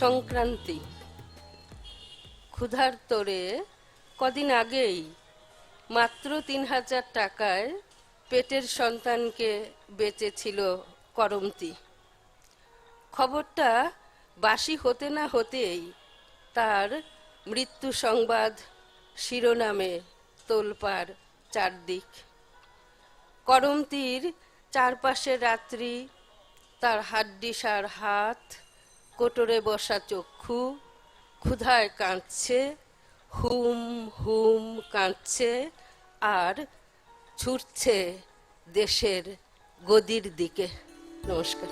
সংক্রান্তি। ক্ষুধার তোরে কদিন আগেই মাত্র তিন হাজার টাকায় পেটের সন্তানকে বেঁচেছিল করমতি। খবরটা বাসি হতে না হতেই তার মৃত্যু সংবাদ শিরোনামে তোলপাড় চারদিক। করমতির চারপাশের রাত্রি, তার হাড্ডিসার হাত কোটরে বসা চক্ষু ক্ষুধায় কাঁদছে হুম হুম কাঁদছে আর ছুটছে দেশের গদির দিকে। নমস্কার।